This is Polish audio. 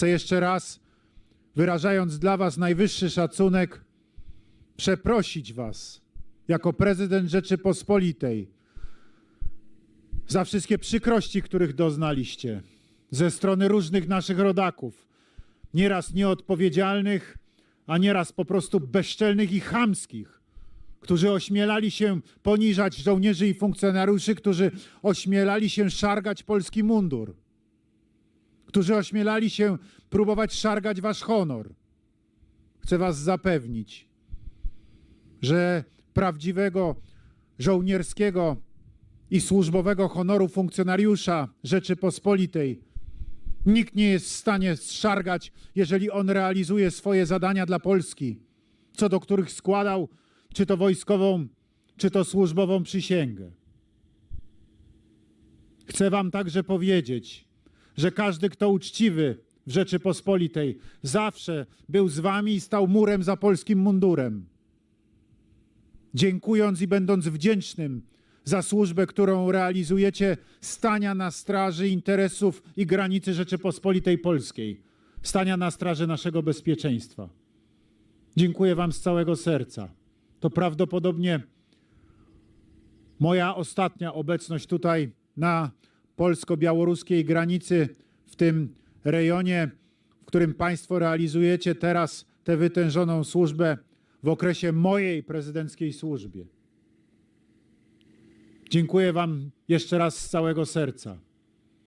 Chcę jeszcze raz, wyrażając dla Was najwyższy szacunek, przeprosić Was jako prezydent Rzeczypospolitej za wszystkie przykrości, których doznaliście ze strony różnych naszych rodaków, nieraz nieodpowiedzialnych, a nieraz po prostu bezczelnych i chamskich, którzy ośmielali się poniżać żołnierzy i funkcjonariuszy, którzy ośmielali się szargać polski mundur, którzy ośmielali się próbować szargać wasz honor. Chcę was zapewnić, że prawdziwego żołnierskiego i służbowego honoru funkcjonariusza Rzeczypospolitej nikt nie jest w stanie zszargać, jeżeli on realizuje swoje zadania dla Polski, co do których składał czy to wojskową, czy to służbową przysięgę. Chcę Wam także powiedzieć, że każdy, kto uczciwy w Rzeczypospolitej, zawsze był z Wami i stał murem za polskim mundurem. Dziękując i będąc wdzięcznym za służbę, którą realizujecie, stania na straży interesów i granicy Rzeczypospolitej Polskiej, stania na straży naszego bezpieczeństwa. Dziękuję Wam z całego serca. To prawdopodobnie moja ostatnia obecność tutaj na polsko-białoruskiej granicy, w tym rejonie, w którym Państwo realizujecie teraz tę wytężoną służbę w okresie mojej prezydenckiej służbie. Dziękuję Wam jeszcze raz z całego serca.